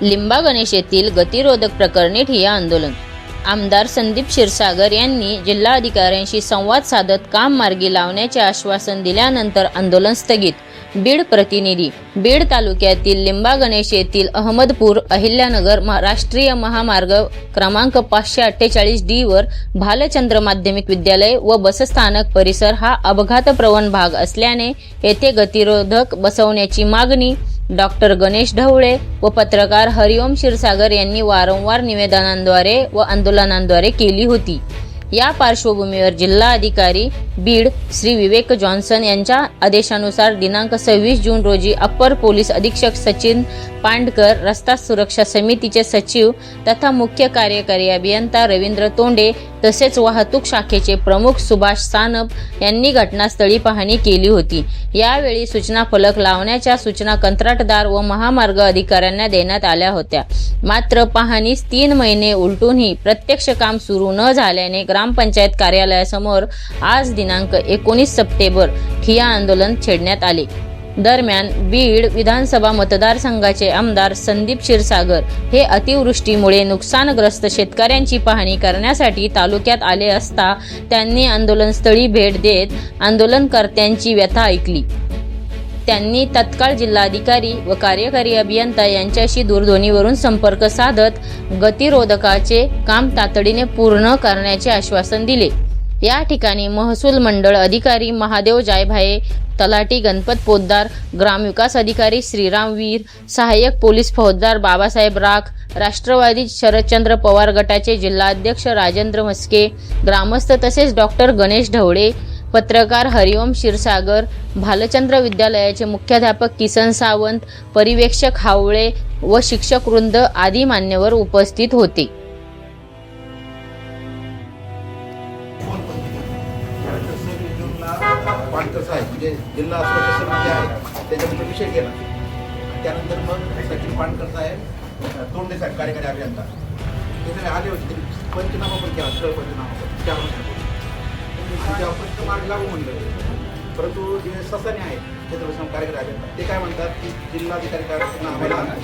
लिंबा गणेश येथील गतिरोधक प्रकरणी ठिय्या आंदोलन. आमदार संदीप क्षीरसागर यांनी जिल्हाधिकाऱ्यांशी संवाद साधत काम मार्गी लावण्याचे आश्वासन दिल्यानंतर आंदोलन स्थगित. बीड प्रतिनिधी बीड तालुक्यातील लिंबा गणेश येथील अहमदपूर अहिल्यानगर राष्ट्रीय महामार्ग क्रमांक पाचशे अठ्ठेचाळीस डी वर भालचंद्र माध्यमिक विद्यालय व बसस्थानक परिसर हा अपघातप्रवण भाग असल्याने येथे गतिरोधक बसवण्याची मागणी डॉक्टर गणेश ढवळे व पत्रकार हरिओम क्षीरसागर यांनी वारंवार निवेदनांद्वारे व आंदोलनांद्वारे केली होती. या पार्श्वभूमीवर जिल्हा अधिकारी बीड श्री विवेक जॉन्सन यांच्या आदेशानुसार दिनांक सव्वीस जून रोजी अप्पर पोलीस अधीक्षक सचिन पांडकर रस्ता सुरक्षा समितीचे सचिव तथा मुख्य कार्यकारी अभियंता रवींद्र तोंडे तसेच वाहतूक शाखेचे प्रमुख सुभाष सानप यांनी घटनास्थळी पाहणी केली होती. यावेळी सूचना फलक लावण्याच्या सूचना कंत्राटदार व महामार्ग अधिकाऱ्यांना देण्यात आल्या होत्या. मात्र पाहणीस तीन महिने उलटूनही प्रत्यक्ष काम सुरू न झाल्याने ग्रामपंचायत कार्यालयासमोर आज दिनांक एकोणीस सप्टेंबर ठिया आंदोलन छेडण्यात आले. दरम्यान बीड विधानसभा मतदारसंघाचे आमदार संदीप क्षीरसागर हे अतिवृष्टीमुळे नुकसानग्रस्त शेतकऱ्यांची पाहणी करण्यासाठी तालुक्यात आले असता त्यांनी आंदोलनस्थळी भेट देत आंदोलनकर्त्यांची व्यथा ऐकली. त्यांनी तत्काळ जिल्हाधिकारी व कार्यकारी अभियंता यांच्याशी दूरध्वनीवरून संपर्क साधत गतिरोधकाचे काम तातडीने पूर्ण करण्याचे आश्वासन दिले. या ठिकाणी महसूल मंडळ अधिकारी महादेव जायभाये तलाठी गणपत पोद्दार ग्रामविकास अधिकारी श्रीराम वीर सहाय्यक पोलीस फौजदार बाबासाहेब राख राष्ट्रवादी शरदचंद्र पवार गटाचे जिल्हाध्यक्ष राजेंद्र मस्के ग्रामस्थ तसेच डॉक्टर गणेश ढवळे पत्रकार हरिओम क्षीरसागर भालचंद्र विद्यालयाचे मुख्याध्यापक किसन सावंत परिवेक्षक हावळे व शिक्षक वृंद आदी मान्यवर उपस्थित होते. म्हणजे त्यानंतर मग सचिन पाणकर साहेब तोंडे साहेब कार्यकारी अभियंता. ते सगळे आले होते पंचनामा पण केला स्थळ पंचनामा तेव्हा प्रश्न मार्ग लागू म्हणलं. परंतु जे ससाने आहेत क्षेत्र कार्यकारी आहेत ते काय म्हणतात की जिल्हाधिकारी कार्यालयातून आम्हाला